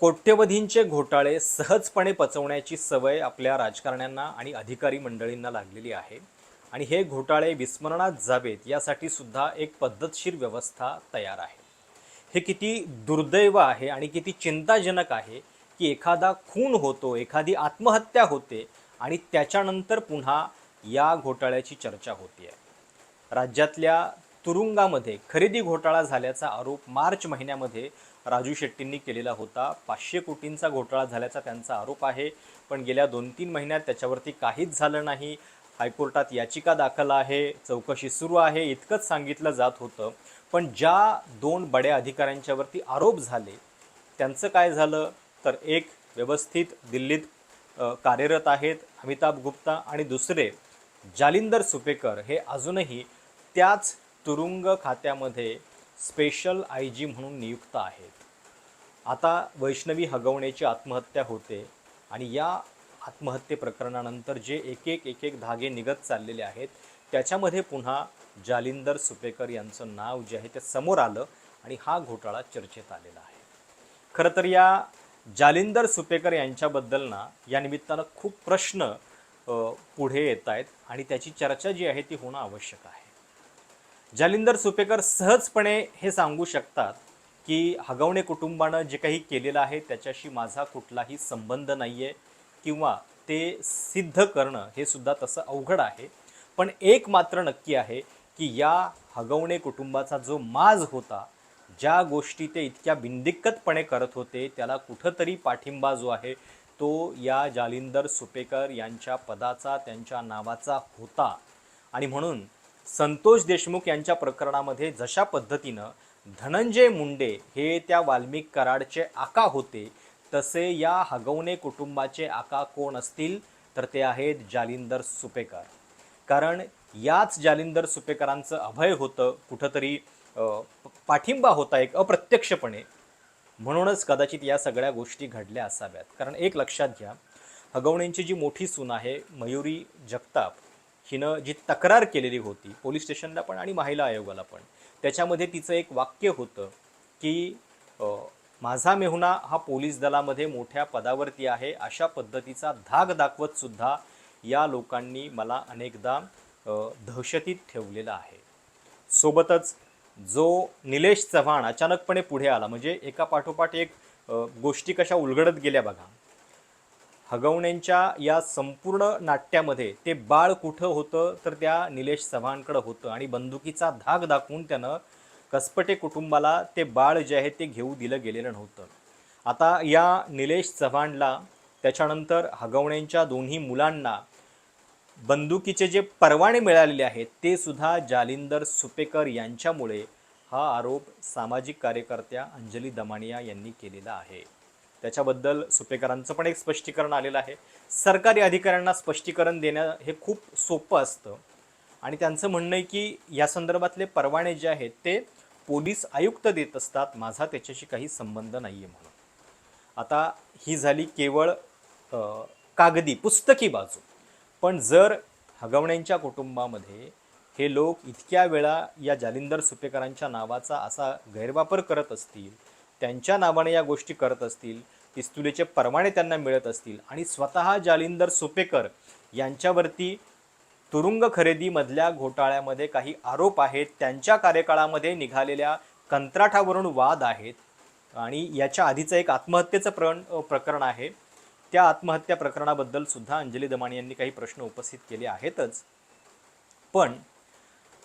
कोट्यवधींचे घोटाळे सहजपणे पचवण्याची सवय आपल्या राजकारण्यांना आणि अधिकारी मंडळींना लागलेली आहे. आणि हे घोटाळे विस्मरणात जावेत यासाठी सुद्धा एक पद्धतशीर व्यवस्था तयार आहे. हे किती दुर्दैव आहे आणि किती चिंताजनक आहे की एखादा खून होतो एखादी आत्महत्या होते आणि त्याच्यानंतर पुन्हा या घोटाळ्याची चर्चा होती आहे राज्यातल्या तुरुंगामध्ये खरेदी घोटाळा झाल्याचा आरोप मार्च महिन्यामध्ये राजू शेट्टींनी केलेला होता. पाचशे कोटींचा घोटाळा झाल्याचा त्यांचा आरोप आहे. पण गेल्या दोन तीन महिन्यात त्याच्यावरती काहीच झालं नाही. हायकोर्टात याचिका दाखल आहे. चौकशी सुरू आहे. इतकंच सांगितलं जात होतं. पण ज्या दोन बड्या अधिकाऱ्यांच्यावरती आरोप झाले त्यांचं काय झालं? तर एक व्यवस्थित दिल्लीत कार्यरत आहेत अमिताभ गुप्ता आणि दुसरे जालिंदर सुपेकर. हे अजूनही त्याच तुरुंग खात्यामध्ये स्पेशल आय जी म्हणून नियुक्त आहेत. आता वैष्णवी हगवण्याची आत्महत्या होते आणि या आत्महत्ये प्रकरणानंतर जे एक एक एक एक धागे निघत चाललेले आहेत त्याच्यामध्ये पुन्हा जालिंदर सुपेकर यांचं नाव जे आहे ते समोर आलं आणि हा घोटाळा चर्चेत आलेला आहे. खरं तर या जालिंदर सुपेकर यांच्याबद्दल ना या निमित्तानं खूप प्रश्न पुढे येत आहेत आणि त्याची चर्चा जी आहे ती होणं आवश्यक आहे. जालिंदर सुपेकर सहजपणे हे सांगू शकतात की हगवणे कुटुंबानं जे काही केलेलं आहे त्याच्याशी माझा कुठलाही संबंध नाही आहे किंवा ते सिद्ध करणं हे सुद्धा तसं अवघड आहे. पण एक मात्र नक्की आहे की या हगवणे कुटुंबाचा जो माज होता ज्या गोष्टी ते इतक्या बिंदिक्कतपणे करत होते त्याला कुठंतरी पाठिंबा जो आहे तो या जालिंदर सुपेकर यांच्या पदाचा त्यांच्या नावाचा होता. आणि म्हणून संतोष देशमुख यांच्या प्रकरणामध्ये जशा पद्धतीनं धनंजय मुंडे हे त्या वाल्मिक कराडचे आका होते तसे या हगवणे कुटुंबाचे आका कोण असतील तर ते आहेत जालिंदर सुपेकर. कारण याच जालिंदर सुपेकरांचं अभय होतं कुठंतरी पाठिंबा होता एक अप्रत्यक्षपणे. म्हणूनच कदाचित या सगळ्या गोष्टी घडल्या असाव्यात. कारण एक लक्षात घ्या हगवणेंची जी मोठी सून आहे मयुरी जगताप हिनं जी तक्रार केलेली होती पोलीस स्टेशनला पण आणि महिला आयोगाला पण त्याच्यामध्ये तिचं एक वाक्य होतं की माझा मेहुणा हा पोलीस दलामध्ये मोठ्या पदावरती आहे अशा पद्धतीचा धाक दाखवत सुद्धा या लोकांनी मला अनेकदा दहशतीत ठेवलेला आहे. सोबतच जो निलेश चव्हाण अचानकपणे पुढे आला म्हणजे एका पाठोपाठ एक गोष्टी कशा उलगडत गेल्या बघा. हगवण्यांच्या या संपूर्ण नाट्यामध्ये ते बाळ कुठं होतं तर त्या निलेश चव्हाणकडं होतं. आणि बंदुकीचा धाक दाखवून त्यानं कसपटे कुटुंबाला ते बाळ जे आहे ते घेऊ दिलं गेलेलं नव्हतं. आता या निलेश चव्हाणला त्याच्यानंतर हगवण्यांच्या दोन्ही मुलांना बंदुकीचे जे परवाने मिळालेले आहेत ते सुद्धा जालिंदर सुपेकर यांच्यामुळे हा आरोप सामाजिक कार्यकर्त्या अंजली दमानिया यांनी केलेला आहे. त्याच्याबद्दल सुपेकरांचं पण एक स्पष्टीकरण आलेलं आहे. सरकारी अधिकाऱ्यांना स्पष्टीकरण देणं हे खूप सोपं असतं. आणि त्यांचं म्हणणं आहे की या संदर्भातले परवाने जे आहेत ते पोलीस आयुक्त देत असतात. माझा त्याच्याशी काही संबंध नाही आहे म्हणून. आता ही झाली केवळ कागदी पुस्तकी बाजू. पण जर हगवण्यांच्या कुटुंबामध्ये हे लोक इतक्या वेळा या जालिंदर सुपेकरांच्या नावाचा असा गैरवापर करत असतील त्यांच्या नावाने या गोष्टी करत असतील पिस्तुलेचे परवाने त्यांना मिळत असतील आणि स्वतः जालिंदर सुपेकर यांच्यावरती तुरुंग खरेदीमधल्या घोटाळ्यामध्ये काही आरोप आहेत त्यांच्या कार्यकाळामध्ये निघालेल्या कंत्राटावरून वाद आहेत आणि याच्या आधीचं एक आत्महत्येचं प्रण प्रकरण आहे. त्या आत्महत्या प्रकरणाबद्दल सुद्धा अंजली दमाणी यांनी काही प्रश्न उपस्थित केले आहेतच. पण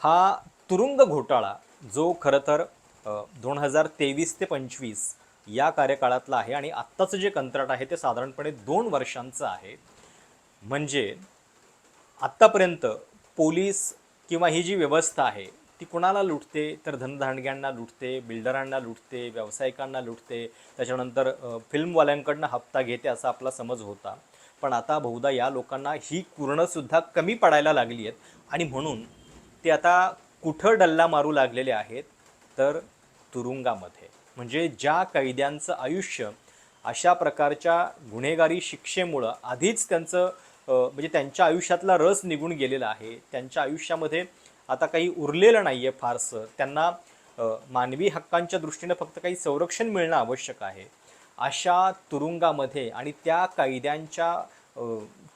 हा तुरुंग घोटाळा जो खरं तर दोन हजार तेवीस ते पंचवीस या कार्यकाळातला आहे आणि आत्ताचं जे कंत्राट आहे ते साधारणपणे दोन वर्षांचं आहे. म्हणजे आत्तापर्यंत पोलीस किंवा ही जी व्यवस्था आहे ती कुणाला लुटते? तर धनधांडग्यांना लुटते बिल्डरांना लुटते व्यावसायिकांना लुटते त्याच्यानंतर फिल्मवाल्यांकडनं हप्ता घेते असा आपला समज होता. पण आता बहुधा या लोकांना ही कुरणंसुद्धा कमी पडायला लागली आहेत. आणि म्हणून ते आता कुठं डल्ला मारू लागलेले आहेत? तर तुरुंगामध्ये. म्हणजे ज्या कैद्यांचं आयुष्य अशा प्रकारच्या गुन्हेगारी शिक्षेमुळं आधीच त्यांचं म्हणजे त्यांच्या आयुष्यातला रस निघून गेलेला आहे. त्यांच्या आयुष्यामध्ये आता काही उरलेलं नाही आहे फारसं. त्यांना मानवी हक्कांच्या दृष्टीनं फक्त काही संरक्षण मिळणं आवश्यक आहे. अशा तुरुंगामध्ये आणि त्या कैद्यांच्या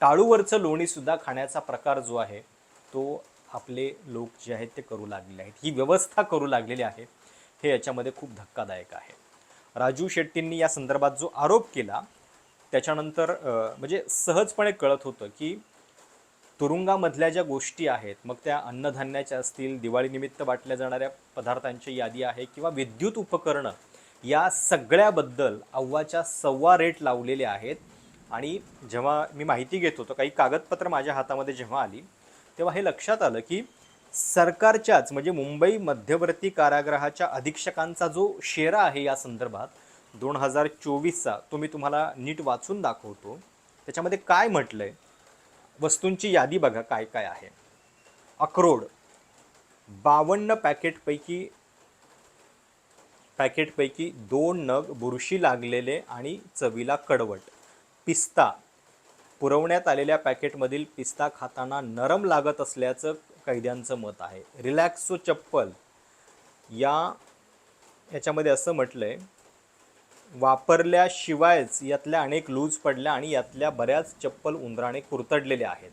टाळूवरचं लोणीसुद्धा खाण्याचा प्रकार जो आहे तो आपले लोक जे आहेत ते करू लागलेले आहेत. ही व्यवस्था करू लागलेली आहे. हे याच्यामध्ये खूप धक्कादायक आहे. राजू शेट्टींनी या संदर्भात जो आरोप केला त्याच्यानंतर म्हणजे सहजपणे कळत होतं की तुरुंगामधल्या ज्या गोष्टी आहेत मग त्या अन्नधान्याच्या असतील दिवाळीनिमित्त वाटल्या जाणाऱ्या पदार्थांची यादी आहे किंवा विद्युत उपकरणं या सगळ्याबद्दल अव्वाच्या सव्वा रेट लावलेले आहेत. आणि जेव्हा मी माहिती घेत होतो काही कागदपत्र माझ्या हातामध्ये जेव्हा आली तेव्हा हे लक्षात आलं की सरकारच्याच म्हणजे मुंबई मध्यवर्ती कारागृहाच्या अधीक्षकांचा जो शेरा आहे या संदर्भात दोन हजार चोवीसचा तो मी तुम्हाला नीट वाचून दाखवतो. त्याच्यामध्ये काय म्हटलं आहे वस्तूंची यादी बघा काय काय आहे. अक्रोड बावन्न पॅकेटपैकी पॅकेटपैकी दोन नग बुरशी लागलेले आणि चवीला कडवट. पिस्ता पुरवण्यात आलेल्या पॅकेटमधील पिस्ता खाताना नरम लागत असल्याचं कैद्यांचं मत आहे. रिलॅक्सो चप्पल या याच्यामध्ये असं म्हटलंय वापरल्याशिवायच यातल्या अनेक लूज पडल्या आणि यातल्या बऱ्याच चप्पल उंदराने कुरतडलेल्या आहेत.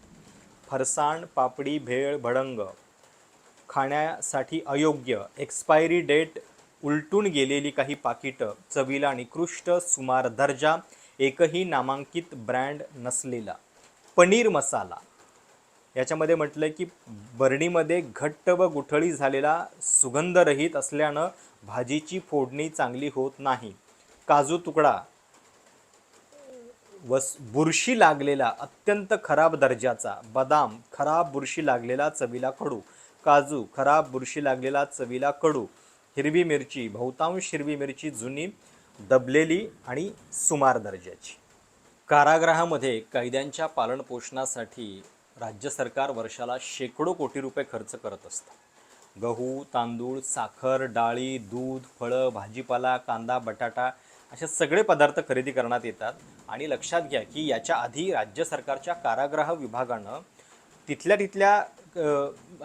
फरसाण पापडी भेळ भडंग खाण्यासाठी अयोग्य. एक्सपायरी डेट उलटून गेलेली काही पाकिटं चवीला निकृष्ट सुमार दर्जा एकही नामांकित ब्रँड नसलेला. पनीर मसाला याच्यामध्ये म्हटलं की बरणीमध्ये घट्ट व गुठळी झालेला सुगंधरहित असल्यानं भाजीची फोडणी चांगली होत नाही. काजू तुकडा. वस बुरशी लागलेला अत्यंत खराब दर्जाचा. बदाम खराब बुरशी लागलेला चवीला कडू. काजू खराब बुरशी लागलेला चवीला कडू. हिरवी मिरची बहुतांश हिरवी मिरची जुनी दबलेली आणि सुमार दर्जाची. कारागृहामध्ये कैद्यांच्या पालनपोषणासाठी राज्य सरकार वर्षाला शेकडो कोटी रुपये खर्च करत असतं. गहू तांदूळ साखर डाळी दूध फळं भाजीपाला कांदा बटाटा असे सगळे पदार्थ खरेदी करण्यात येतात. आणि लक्षात घ्या की याच्या आधी राज्य सरकारच्या कारागृह विभागानं तिथल्या तिथल्या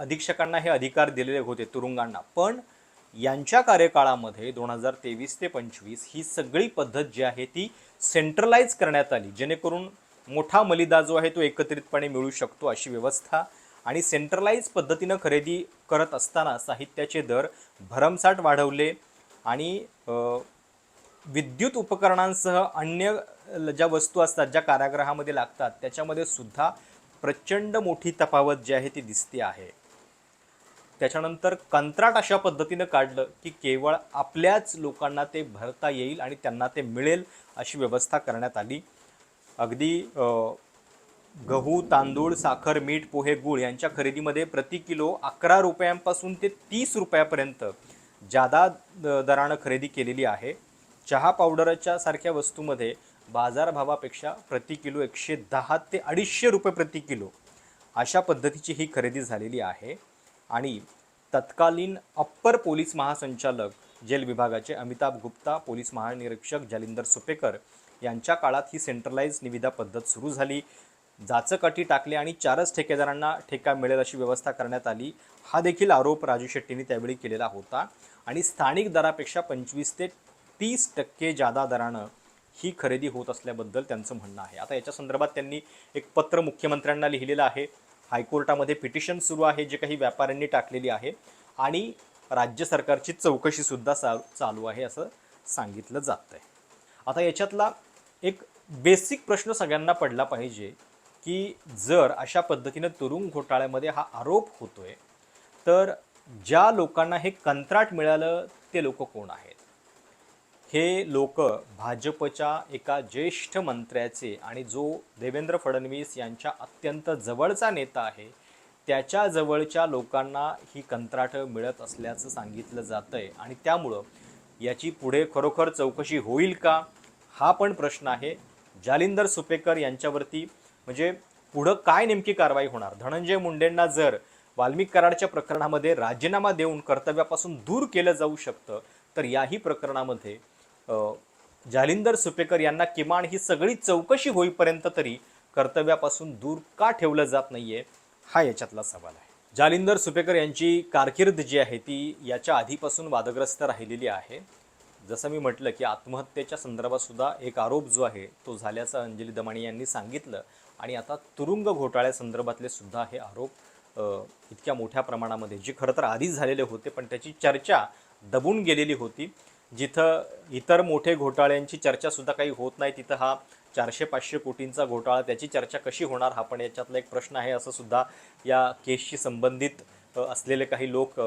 अधीक्षकांना हे अधिकार दिलेले होते तुरुंगांना. पण यांच्या कार्यकाळामध्ये दोन हजार तेवीस ते पंचवीस ही सगळी पद्धत जी आहे ती सेंट्रलाइज करण्यात आली. जेणेकरून मोठा मलिदा जो आहे तो एकत्रितपणे मिळू शकतो अशी व्यवस्था आणि सेंट्रलाइज पद्धतीनं खरेदी करत असताना साहित्याचे दर भरमसाठ वाढवले आणि विद्युत उपकरणांसह अन्य ज्या वस्तू असतात ज्या कारागृहामध्ये लागतात त्याच्यामध्ये सुद्धा प्रचंड मोठी तफावत जी आहे ती दिसते आहे. त्याच्यानंतर कंत्राट अशा पद्धतीनं काढलं की केवळ आपल्याच लोकांना ते भरता येईल आणि त्यांना ते मिळेल अशी व्यवस्था करण्यात आली. अगदी गहू तांदूळ साखर मीठ पोहे गूळ यांच्या खरेदीमध्ये प्रति किलो अकरा रुपयांपासून ते तीस रुपयापर्यंत जादा दरानं खरेदी केलेली आहे. चहा पावडरच्या सारख्या वस्तूमध्ये बाजारभावापेक्षा प्रति किलो एकशे दहा ते अडीचशे रुपये प्रति किलो अशा पद्धतीची ही खरेदी झालेली आहे. आणि तत्कालीन अप्पर पोलीस महासंचालक जेल विभागाचे अमिताभ गुप्ता पोलीस महानिरीक्षक जालिंदर सुपेकर यांच्या काळात ही सेंट्रलाइज निविदा पद्धत सुरू झाली. जाचकाठी टाकले आणि चारच ठेकेदारांना ठेका मिळेल अशी व्यवस्था करण्यात आली. हा देखील आरोप राजू शेट्टींनी त्यावेळी केलेला होता. आणि स्थानिक दरापेक्षा पंचवीस ते तीस टक्के जादा दरानं ही खरेदी होत असल्याबद्दल त्यांचं म्हणणं आहे. आता याच्या संदर्भात त्यांनी एक पत्र मुख्यमंत्र्यांना लिहिलेलं आहे. हायकोर्टामध्ये पिटिशन सुरू आहे जे काही व्यापाऱ्यांनी टाकलेली आहे. आणि राज्य सरकारची चौकशीसुद्धा चा चालू आहे असं सांगितलं जातं आहे आता याच्यातला एक बेसिक प्रश्न सगळ्यांना पडला पाहिजे की जर अशा पद्धतीनं तुरुंग घोटाळ्यामध्ये हा आरोप होतोय तर ज्या लोकांना हे कंत्राट मिळालं ते लोक कोण आहेत? हे लोक भाजपच्या एका ज्येष्ठ मंत्र्याचे आणि जो देवेंद्र फडणवीस यांच्या अत्यंत जवळचा नेता आहे त्याच्या जवळच्या लोकांना ही कंत्राटं मिळत असल्याचं सांगितलं जातं आहे आणि त्यामुळं याची पुढे खरोखर चौकशी होईल का? हा पण प्रश्न आहे. जालिंदर सुपेकर यांच्यावरती म्हणजे पुढं काय नेमकी कारवाई होणार? धनंजय मुंडेंना जर वाल्मिक कराडच्या प्रकरणामध्ये राजीनामा देऊन कर्तव्यापासून दूर केलं जाऊ शकतं तर याही प्रकरणामध्ये जालिंदर सुपेकर यांना किमान ही सगळी चौकशी होईपर्यंत तरी कर्तव्यापासून दूर का ठेवलं जात नाही आहे हा याच्यातला सवाल आहे. जालिंदर सुपेकर यांची कारकीर्द जी आहे ती याच्या आधीपासून वादग्रस्त राहिलेली आहे. जसं मी म्हटलं की आत्महत्येच्या संदर्भात सुद्धा एक आरोप जो आहे तो झाल्याचं अंजली दमाणी यांनी सांगितलं. आणि आता तुरुंग घोटाळ्यासंदर्भातले सुद्धा हे आरोप इतक्या मोठ्या प्रमाणामध्ये जे खरं तर आधीच झालेले होते पण त्याची चर्चा दबून गेलेली होती. जिथं इतर मोठे घोटाळ्यांची चर्चासुद्धा काही होत नाही तिथं हा चारशे पाचशे कोटींचा घोटाळा त्याची चर्चा कशी होणार हा पण याच्यातला एक प्रश्न आहे असं सुद्धा या केसशी संबंधित असलेले काही लोक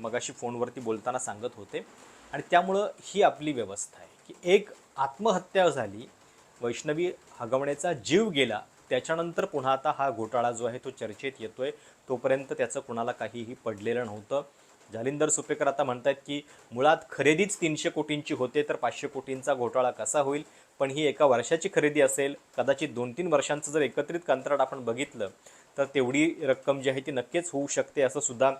मगाशी फोनवरती बोलताना सांगत होते. आणि त्यामुळं ही आपली व्यवस्था आहे की एक आत्महत्या झाली वैष्णवी हगवण्याचा जीव गेला त्याच्यानंतर पुन्हा आता हा घोटाळा जो आहे तो चर्चेत येतो आहे तोपर्यंत त्याचं कुणाला काहीही पडलेलं नव्हतं. जालिंदर सुपेकर आता म्हणतायत की मुळात खरेदीच तीनशे कोटींची होते तर पाचशे कोटींचा घोटाळा कसा होईल? पण ही एका वर्षाची खरेदी असेल कदाचित दोन तीन वर्षांचं जर एकत्रित कंत्राट आपण बघितलं तर तेवढी रक्कम जी आहे ती नक्कीच होऊ शकते असं सुद्धा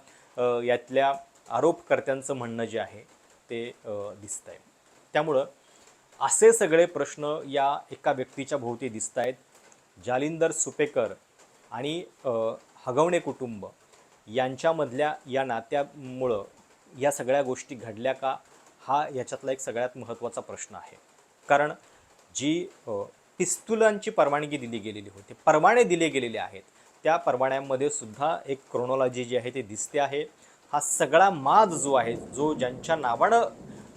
यातल्या आरोपकर्त्यांचं म्हणणं जे आहे. ते दिसतं आहे त्यामुळं असे सगळे प्रश्न या एका व्यक्तीच्या भोवती दिसत आहेत जालिंदर सुपेकर आणि हगवणे कुटुंब यांच्यामधल्या या नात्यामुळं या सगळ्या गोष्टी घडल्या का हा याच्यातला एक सगळ्यात महत्त्वाचा प्रश्न आहे. कारण जी पिस्तुलांची परवानगी दिली गेलेली होती परवाने दिले गेलेले आहेत त्या परवान्यांमध्ये सुद्धा एक क्रोनॉलॉजी जी आहे ती दिसते आहे. हा सगळा माज जो आहे जो ज्यांच्या नावानं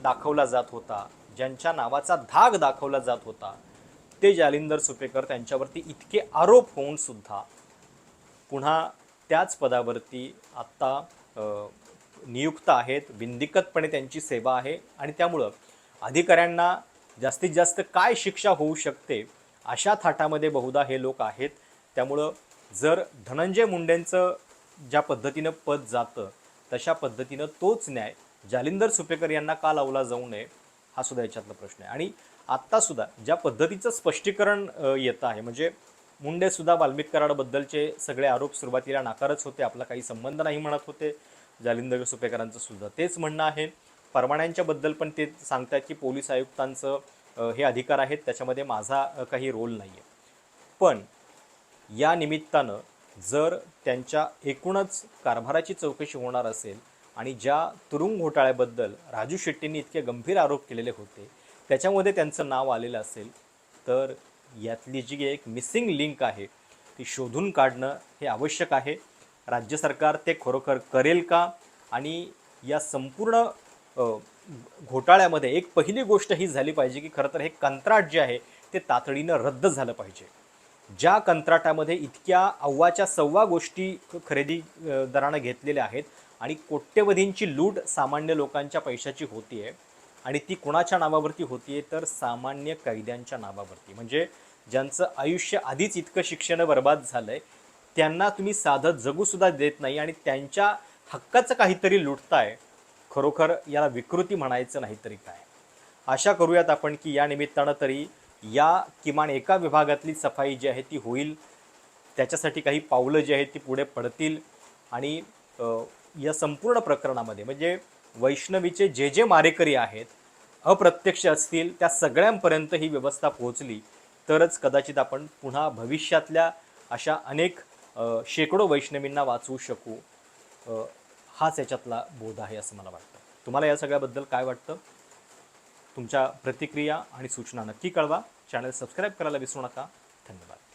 दाखवला जात होता ज्यांच्या नावाचा धाग दाखवला जात होता ते जालिंदर सुपेकर त्यांच्यावरती इतके आरोप होऊन सुद्धा पुन्हा त्याच पदावरती आत्ता नियुक्त आहेत बिंदिकतपणे त्यांची सेवा आहे आणि त्यामुळं अधिकाऱ्यांना जास्तीत जास्त काय शिक्षा होऊ शकते अशा थाटामध्ये बहुधा हे लोक आहेत. त्यामुळं जर धनंजय मुंडेंचं ज्या पद्धतीनं पद जातं तशा पद्धतीनं तोच न्याय जालिंदर सुपेकर यांना का लावला जाऊ नये हा सुद्धा याच्यातला प्रश्न आहे. आणि आत्तासुद्धा ज्या पद्धतीचं स्पष्टीकरण येतं आहे म्हणजे मुंडेसुद्धा वाल्मिक कराडबद्दलचे सगळे आरोप सुरुवातीला नाकारच होते आपला काही संबंध नाही म्हणत होते जालिंदर सुपेकरांचं सुद्धा तेच म्हणणं आहे. परवान्यांच्याबद्दल पण ते सांगतात की पोलीस आयुक्तांचं हे अधिकार आहेत त्याच्यामध्ये माझा काही रोल नाही आहे पण या निमित्तानं जर त्यांच्या एकूणच कारभाराची चौकशी होणार असेल आणि ज्या तुरुंग घोटाळ्याबद्दल राजू शेट्टींनी इतके गंभीर आरोप केलेले होते त्याच्यामध्ये त्यांचं नाव आलेलं असेल तर यातली जी एक मिसिंग लिंक आहे ती शोधून काढणं हे आवश्यक आहे. राज्य सरकार ते खरोखर करेल का? आणि या संपूर्ण घोटाळ्यामध्ये एक पहिली गोष्ट ही झाली पाहिजे की खरं तर हे कंत्राट जे आहे ते तातडीनं रद्द झालं पाहिजे. ज्या कंत्राटामध्ये इतक्या अव्वाच्या सव्वा गोष्टी खरेदी दरानं घेतलेल्या आहेत आणि कोट्यवधींची लूट सामान्य लोकांच्या पैशाची होती आहे आणि ती कुणाच्या नावावरती होतीये तर सामान्य कैद्यांच्या नावावरती. म्हणजे ज्यांचं आयुष्य आधीच इतकं शिक्षण बर्बाद आहे त्यांना तुम्ही साधं जगूसुद्धा देत नाही आणि त्यांच्या हक्काचं काहीतरी लुटताय खरोखर याला विकृती म्हणायचं नाही तरी काय? आशा करूयात आपण की या निमित्तानं तरी या किमान एका विभागातली सफाई जी आहे ती होईल. त्याच्यासाठी काही पावलं जी आहेत ती पुढे पडतील. आणि या संपूर्ण प्रकरणामध्ये म्हणजे वैष्णवीचे जे जे मारेकरी आहेत अप्रत्यक्ष असतील त्या सगळ्यांपर्यंत ही व्यवस्था पोहोचली तरच कदाचित आपण पुन्हा भविष्यातल्या अशा अनेक शेकडो वैष्णवींना वाचवू शकू. हाच याच्यातला बोध आहे असं मला वाटतं. तुम्हाला या सगळ्याबद्दल काय वाटतं? तुमच्या प्रतिक्रिया आणि सूचना नक्की कळवा. चॅनल सबस्क्राईब करायला विसरू नका. धन्यवाद.